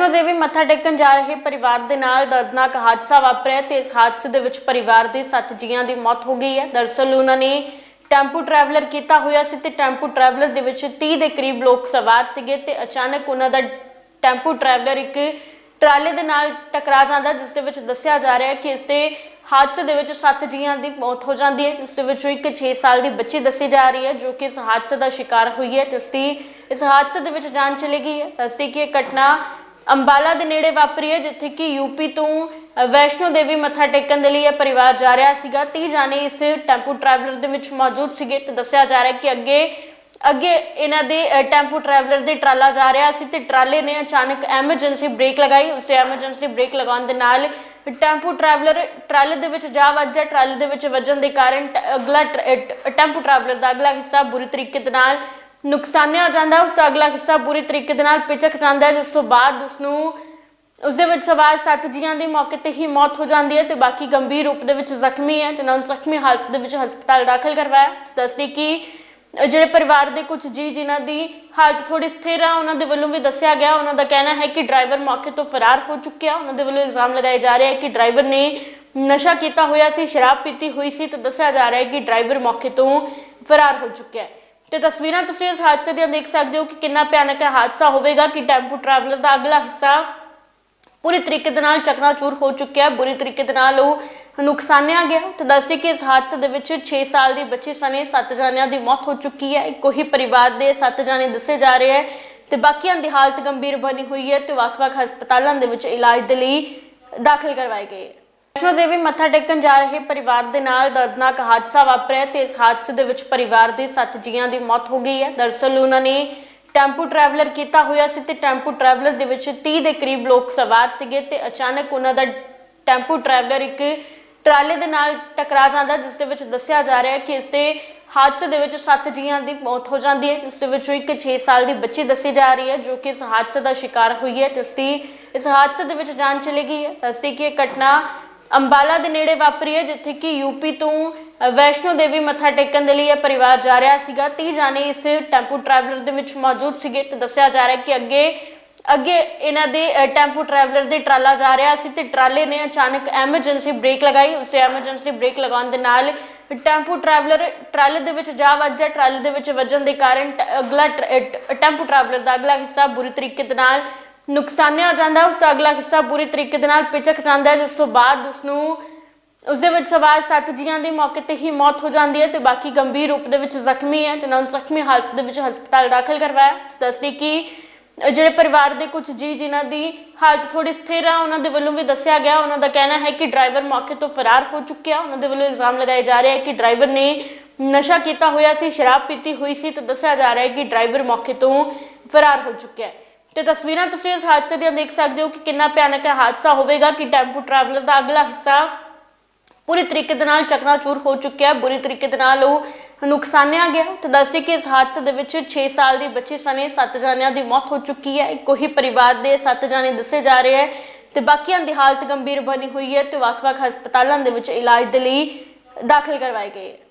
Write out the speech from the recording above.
ਵੈਸ਼ਨੋ ਦੇਵੀ ਮੱਥਾ ਟੇਕਣ ਜਾ ਰਹੇ ਪਰਿਵਾਰ ਦੇ ਨਾਲ ਦਰਦਨਾਕ ਹਾਦਸਾ ਵਾਪਰਿਆ ਤੇ ਇਸ ਹਾਦਸੇ ਦੇ ਵਿੱਚ ਪਰਿਵਾਰ ਦੇ 7 ਜੀਆਂ ਦੀ ਮੌਤ ਹੋ ਗਈ ਹੈ। ਦਰਅਸਲ ਉਹਨਾਂ ਨੇ ਟੈਂਪੂ ਟਰੈਵਲਰ ਕੀਤਾ ਹੋਇਆ ਸੀ ਤੇ ਟੈਂਪੂ ਟਰੈਵਲਰ ਦੇ ਵਿੱਚ 30 ਦੇ ਕਰੀਬ ਲੋਕ ਸਵਾਰ ਸੀਗੇ ਤੇ ਅਚਾਨਕ ਉਹਨਾਂ ਦਾ ਟੈਂਪੂ ਟਰੈਵਲਰ ਇੱਕ ਟਰਾਲੇ ਦੇ ਨਾਲ ਟਕਰਾ ਜਾਂਦਾ, ਜਿਸ ਦੇ ਵਿੱਚ ਦੱਸਿਆ ਜਾ ਰਿਹਾ ਹੈ ਕਿ ਇਸ ਦੇ ਹਾਦਸੇ ਦੇ ਵਿੱਚ 7 ਜੀਆਂ ਦੀ ਮੌਤ ਹੋ ਜਾਂਦੀ ਹੈ। ਜਿਸ ਦੇ ਵਿੱਚੋਂ ਇੱਕ 6 ਸਾਲ ਦੀ ਬੱਚੀ ਦੱਸੀ ਜਾ ਰਹੀ ਹੈ, ਜੋ ਕਿ ਇਸ ਹਾਦਸੇ ਦਾ ਸ਼ਿਕਾਰ ਹੋਈ ਹੈ ਜਿਸ ਦੀ ਇਸ ਹਾਦਸੇ ਦੇ ਵਿੱਚ ਜਾਨ ਚਲੀ ਗਈ ਹੈ। ਦੱਸਦੀ ਕਿ ਇਹ ਘਟਨਾ ਅੰਬਾਲਾ ਦੇ ਨੇੜੇ ਵਾਪਰੀ ਹੈ, ਜਿੱਥੇ ਕਿ ਯੂਪੀ ਤੋਂ ਵੈਸ਼ਨੋ ਦੇਵੀ ਮੱਥਾ ਟੇਕਣ ਦੇ ਲਈ ਇਹ ਪਰਿਵਾਰ ਜਾ ਰਿਹਾ ਸੀਗਾ। 30 ਜਾਣੇ ਇਸ ਟੈਂਪੂ ਟਰੈਵਲਰ ਦੇ ਵਿੱਚ ਮੌਜੂਦ ਸੀਗੇ ਤੇ ਦੱਸਿਆ ਜਾ ਰਿਹਾ ਕਿ ਅੱਗੇ ਅੱਗੇ ਇਹਨਾਂ ਦੇ ਟੈਂਪੂ ਟਰੈਵਲਰ ਦੇ ਟਰਾਲਾ ਜਾ ਰਿਹਾ ਸੀ ਤੇ ਟਰਾਲੇ ਨੇ ਅਚਾਨਕ ਐਮਰਜੈਂਸੀ ਬ੍ਰੇਕ ਲਗਾਈ। ਉਸੇ ਐਮਰਜੈਂਸੀ ਬ੍ਰੇਕ ਲਗਾਉਣ ਦੇ ਨਾਲ ਟੈਂਪੂ ਟਰੈਵਲਰ ਟਰਾਲੇ ਦੇ ਵਿੱਚ ਜਾ ਵੱਜਿਆ। ਟਰਾਲੇ ਦੇ ਵਿੱਚ ਵੱਜਣ ਦੇ ਕਾਰਨ ਅਗਲਾ ਟੈਂਪੂ ਟਰੈਵਲਰ ਦਾ ਅਗਲਾ ਹਿੱਸਾ ਬੁਰੀ ਤਰੀਕੇ ਦੇ ਨਾਲ ਨੁਕਸਾਨਿਆ ਜਾਂਦਾ, ਉਸ ਦਾ ਅਗਲਾ ਹਿੱਸਾ ਬੁਰੀ ਤਰੀਕੇ ਦੇ ਨਾਲ ਪਿਚਕ ਜਾਂਦਾ ਹੈ, ਜਿਸ ਤੋਂ ਬਾਅਦ ਉਸ ਨੂੰ ਉਸ ਦੇ ਵਿੱਚ ਸਵਾਰ ਸੱਤ ਜੀਆਂ ਦੀ ਮੌਕੇ ਤੇ ਹੀ ਮੌਤ ਹੋ ਜਾਂਦੀ ਹੈ ਤੇ ਬਾਕੀ ਗੰਭੀਰ ਰੂਪ ਦੇ ਵਿੱਚ ਜ਼ਖਮੀ ਹੈ, ਜਿਨ੍ਹਾਂ ਨੂੰ ਜ਼ਖਮੀ ਹਾਲਤ ਦੇ ਵਿੱਚ ਹਸਪਤਾਲ ਦਾਖਲ ਕਰਵਾਇਆ ਦੱਸਦੀ ਕਿ ਜਿਹੜੇ ਪਰਿਵਾਰ ਦੇ ਕੁਝ ਜੀ ਜਿਨ੍ਹਾਂ ਦੀ ਹਾਲਤ ਥੋੜੀ ਸਥਿਰ ਆ, ਉਹਨਾਂ ਦੇ ਵੱਲੋਂ ਵੀ ਦੱਸਿਆ ਗਿਆ, ਉਹਨਾਂ ਦਾ ਕਹਿਣਾ ਹੈ ਕਿ ਡਰਾਈਵਰ ਮੌਕੇ ਤੋਂ ਫਰਾਰ ਹੋ ਚੁੱਕਿਆ, ਉਹਨਾਂ ਦੇ ਵੱਲੋਂ ਇਲਜ਼ਾਮ ਲਗਾਏ ਜਾ ਰਿਹਾ ਹੈ ਕਿ ਡਰਾਈਵਰ ਨੇ ਨਸ਼ਾ ਕੀਤਾ ਹੋਇਆ ਸੀ, ਸ਼ਰਾਬ ਪੀਤੀ ਹੋਈ ਸੀ ਤੇ ਦੱਸਿਆ ਜਾ ਰਿਹਾ ਹੈ ਕਿ ਡਰਾਈਵਰ ਮੌਕੇ ਤੋਂ ਫਰਾਰ ਹੋ ਚੁੱਕਿਆ ਹੈ। ਤੇ ਤਸਵੀਰਾਂ ਤੁਸੀਂ ਇਸ ਹਾਦਸੇ ਦੀਆਂ ਦੇਖ ਸਕਦੇ ਹੋ ਕਿ ਕਿੰਨਾ ਭਿਆਨਕ ਹਾਦਸਾ ਹੋਵੇਗਾ ਕਿ ਟੈਂਪੂ ਟਰੈਵਲਰ ਦਾ ਅਗਲਾ ਹਿੱਸਾ ਪੂਰੀ ਤਰੀਕੇ ਦੇ ਨਾਲ ਚਕਨਾਚੂਰ ਹੋ ਚੁੱਕਿਆ ਹੈ। ਬੁਰੀ ਤਰੀਕੇ ਦੇ ਨਾਲ ਉਹ ਨੁਕਸਾਨਿਆ ਗਿਆ। ਤੇ ਦੱਸਦੇ ਕਿ ਇਸ ਹਾਦਸੇ ਦੇ ਵਿੱਚ 6 ਸਾਲ ਦੀ ਬੱਚੇ ਸਣੇ 7 ਜਣਿਆਂ ਦੀ ਮੌਤ ਹੋ ਚੁੱਕੀ ਹੈ। ਇੱਕੋ ਹੀ ਪਰਿਵਾਰ ਦੇ 7 ਜਣੇ ਦੱਸੇ ਜਾ ਰਹੇ ਹੈ ਤੇ ਬਾਕੀਆਂ ਦੀ ਹਾਲਤ ਗੰਭੀਰ ਬਣੀ ਹੋਈ ਹੈ ਤੇ ਵੱਖ-ਵੱਖ ਹਸਪਤਾਲਾਂ ਦੇ ਵਿੱਚ ਇਲਾਜ ਦੇ ਲਈ ਦਾਖਲ ਕਰਵਾਏ ਗਏ ਵੈਸ਼ਨੋ ਦੇਵੀ ਮੱਥਾ ਟੇਕਣ ਜਾ ਰਹੇ ਪਰਿਵਾਰ ਦੇ ਨਾਲ ਦਰਦਨਾਕ ਹਾਦਸਾ ਵਾਪਰਿਆ ਤੇ ਇਸ ਹਾਦਸੇ ਦੇ ਵਿੱਚ ਪਰਿਵਾਰ ਦੇ 7 ਜੀਆਂ ਦੀ ਮੌਤ ਹੋ ਗਈ ਹੈ। ਦਰਅਸਲ ਉਹਨਾਂ ਨੇ ਟੈਂਪੂ ਟਰੈਵਲਰ ਕੀਤਾ ਹੋਇਆ ਸੀ ਤੇ ਟੈਂਪੂ ਟਰੈਵਲਰ ਦੇ ਵਿੱਚ 30 ਦੇ ਕਰੀਬ ਲੋਕ ਸਵਾਰ ਸੀਗੇ ਤੇ ਅਚਾਨਕ ਉਹਨਾਂ ਦਾ ਟੈਂਪੂ ਟਰੈਵਲਰ ਇੱਕ ਟਰਾਲੇ ਦੇ ਨਾਲ ਟਕਰਾ ਜਾਂਦਾ, ਜਿਸ ਦੇ ਵਿੱਚ ਦੱਸਿਆ ਜਾ ਰਿਹਾ ਹੈ ਕਿ ਇਸ ਦੇ ਹਾਦਸੇ ਦੇ ਵਿੱਚ 7 ਜੀਆਂ ਦੀ ਮੌਤ ਹੋ ਜਾਂਦੀ ਹੈ, ਜਿਸ ਦੇ ਵਿੱਚੋਂ ਇੱਕ 6 ਸਾਲ ਦੀ ਬੱਚੀ ਦੱਸੀ ਜਾ ਰਹੀ ਹੈ, ਜੋ ਕਿ ਇਸ ਹਾਦਸੇ ਦਾ ਸ਼ਿਕਾਰ ਹੋਈ ਹੈ, ਜਿਸ ਦੀ ਇਸ ਹਾਦਸੇ ਦੇ ਵਿੱਚ ਜਾਨ ਚਲੀ ਗਈ ਹੈ। ਦੱਸਦੀ ਕਿ ਇਹ ਘਟਨਾ ਅੰਬਾਲਾ ਦੇ ਨੇੜੇ ਵਾਪਰੀ ਹੈ, ਜਿੱਥੇ ਕਿ ਯੂਪੀ ਤੋਂ ਵੈਸ਼ਨੋ ਦੇਵੀ ਮੱਥਾ ਟੇਕਣ ਦੇ ਲਈ ਇਹ ਪਰਿਵਾਰ ਜਾ ਰਿਹਾ ਸੀਗਾ। 30 ਜਾਣੇ ਇਸ ਟੈਂਪੂ ਟਰੈਵਲਰ ਦੇ ਵਿੱਚ ਮੌਜੂਦ ਸੀਗੇ ਤੇ ਦੱਸਿਆ ਜਾ ਰਿਹਾ ਕਿ ਅੱਗੇ ਅੱਗੇ ਇਹਨਾਂ ਦੇ ਟੈਂਪੂ ਟਰੈਵਲਰ ਦੇ ਟਰਾਲਾ ਜਾ ਰਿਹਾ ਸੀ ਤੇ ਟਰਾਲੇ ਨੇ ਅਚਾਨਕ ਐਮਰਜੈਂਸੀ ਬ੍ਰੇਕ ਲਗਾਈ। ਉਸੇ ਐਮਰਜੈਂਸੀ ਬ੍ਰੇਕ ਲਗਾਉਣ ਦੇ ਨਾਲ ਟੈਂਪੂ ਟਰੈਵਲਰ ਟਰਾਲੇ ਦੇ ਵਿੱਚ ਜਾ ਵੱਜਿਆ। ਟਰਾਲੇ ਦੇ ਵਿੱਚ ਵੱਜਣ ਦੇ ਕਾਰਨ ਅਗਲਾ ਟੈਂਪੂ ਟਰੈਵਲਰ ਦਾ ਅਗਲਾ ਹਿੱਸਾ ਬੁਰੀ ਤਰੀਕੇ ਦੇ ਨਾਲ ਨੁਕਸਾਨਿਆ ਜਾਂਦਾ, ਉਸ ਦਾ ਅਗਲਾ ਹਿੱਸਾ ਬੁਰੀ ਤਰੀਕੇ ਦੇ ਨਾਲ ਪਿਚਕ ਜਾਂਦਾ ਹੈ, ਜਿਸ ਤੋਂ ਬਾਅਦ ਉਸ ਨੂੰ ਉਸ ਦੇ ਵਿੱਚ ਸਵਾਰ ਸੱਤ ਜੀਆਂ ਦੀ ਮੌਕੇ ਤੇ ਹੀ ਮੌਤ ਹੋ ਜਾਂਦੀ ਹੈ ਤੇ ਬਾਕੀ ਗੰਭੀਰ ਰੂਪ ਦੇ ਵਿੱਚ ਜ਼ਖਮੀ ਹੈ ਜਿਨ੍ਹਾਂ ਨੂੰ ਜ਼ਖਮੀ ਹਾਲਤ ਦੇ ਵਿੱਚ ਹਸਪਤਾਲ ਦਾਖਲ ਕਰਵਾਇਆ। ਦੱਸਦੀ ਕਿ ਜਿਹੜੇ ਪਰਿਵਾਰ ਦੇ ਕੁਝ ਜੀ ਜਿਨ੍ਹਾਂ ਦੀ ਹਾਲਤ ਥੋੜੀ ਸਥਿਰ ਆ, ਉਹਨਾਂ ਦੇ ਵੱਲੋਂ ਵੀ ਦੱਸਿਆ ਗਿਆ, ਉਹਨਾਂ ਦਾ ਕਹਿਣਾ ਹੈ ਕਿ ਡਰਾਈਵਰ ਮੌਕੇ ਤੋਂ ਫਰਾਰ ਹੋ ਚੁੱਕਿਆ। ਉਹਨਾਂ ਦੇ ਵੱਲੋਂ ਇਲਜ਼ਾਮ ਲਗਾਏ ਜਾ ਰਹੇ ਹੈ ਕਿ ਡਰਾਈਵਰ ਨੇ ਨਸ਼ਾ ਕੀਤਾ ਹੋਇਆ ਸੀ, ਸ਼ਰਾਬ ਪੀਤੀ ਹੋਈ ਸੀ, ਤੇ ਦੱਸਿਆ ਜਾ ਰਿਹਾ ਹੈ ਕਿ ਡਰਾਈਵਰ ਮੌਕੇ ਤੋਂ ਫਰਾਰ ਹੋ ਚੁੱਕਿਆ ਹੈ। ਤੇ ਤਸਵੀਰਾਂ ਤੁਸੀਂ ਇਸ ਹਾਦਸੇ ਦੀਆਂ ਦੇਖ ਸਕਦੇ ਹੋ ਕਿ ਕਿੰਨਾ ਭਿਆਨਕ ਹਾਦਸਾ ਹੋਵੇਗਾ ਕਿ ਟੈਂਪੂ ਟਰੈਵਲਰ ਦਾ ਅਗਲਾ ਹਿੱਸਾ ਪੂਰੀ ਤਰੀਕੇ ਦੇ ਨਾਲ ਚਕਨਾਚੂਰ ਹੋ ਚੁੱਕਿਆ ਬੁਰੀ ਤਰੀਕੇ ਦੇ ਨਾਲ ਉਹ ਨੁਕਸਾਨਿਆ ਗਿਆ ਤੇ ਦੱਸਦੇ ਕਿ ਇਸ ਹਾਦਸੇ ਦੇ ਵਿੱਚ 6 ਸਾਲ ਦੀ ਬੱਚੀ ਸਣੇ 7 ਜਣਿਆਂ ਦੀ ਮੌਤ ਹੋ ਚੁੱਕੀ ਹੈ। ਇੱਕੋ ਹੀ ਪਰਿਵਾਰ ਦੇ 7 ਜਣੇ ਦੱਸੇ ਜਾ ਰਹੇ ਹੈ ਤੇ ਬਾਕੀਆਂ ਦੀ ਹਾਲਤ ਗੰਭੀਰ ਬਣੀ ਹੋਈ ਹੈ ਤੇ ਵੱਖ-ਵੱਖ ਹਸਪਤਾਲਾਂ ਦੇ ਵਿੱਚ ਇਲਾਜ ਦੇ ਲਈ ਦਾਖਲ ਕਰਵਾਏ ਗਏ ਹੈ।